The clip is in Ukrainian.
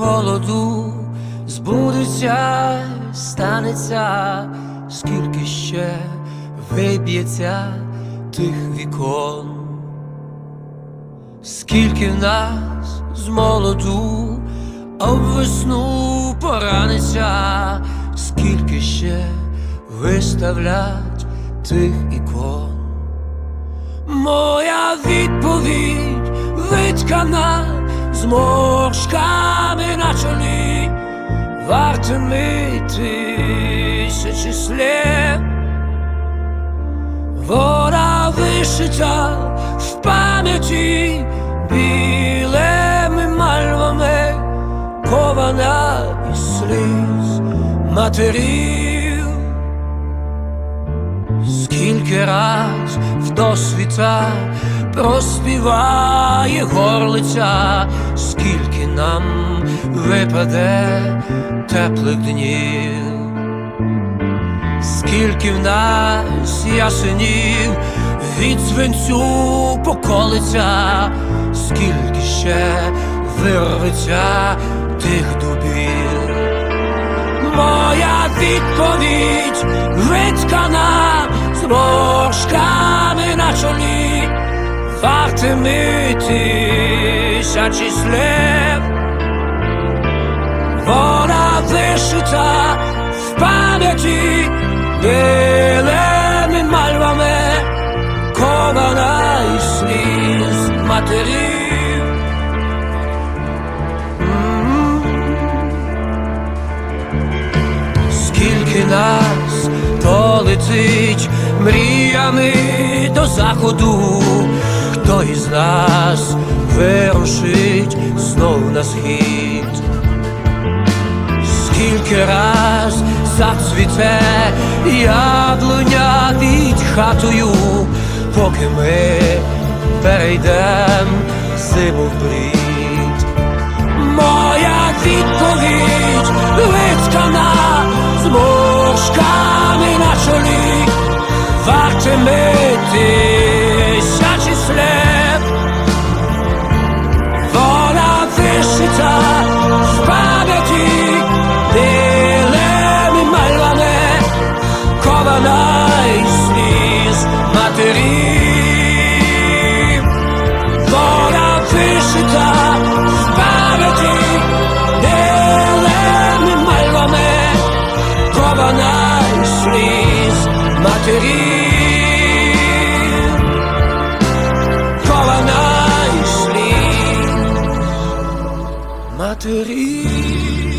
холоду збудеться, станеться, скільки ще виб'ється тих вікон, скільки нас з молоду об весну пораниться, скільки ще виставлять тих ікон. Моя відповідь виткана зморшками на чолі, вартими тисячі слів. Вона вишита в пам'яті білими мальвами, кована із сліз матерів. Скільки раз в досвіта проспіває горлиця, скільки нам випаде теплих днів, скільки в нас ясенів від свинцю поколиться, скільки ще вирветься тих дубів. Моя відповідь виткана зморшками на чолі, вартими тисячі слів. Вона вишита в пам'яті білими мальвами, кована із сліз матерів. Скільки нас полетить мріями до заходу, хто із нас вирушить знов на схід, скільки раз зацвіте яблуня під хатою, поки ми перейдем зиму в брід. Моя відповідь виткана зморшками на чолі, вартими тисячі слів. batterie.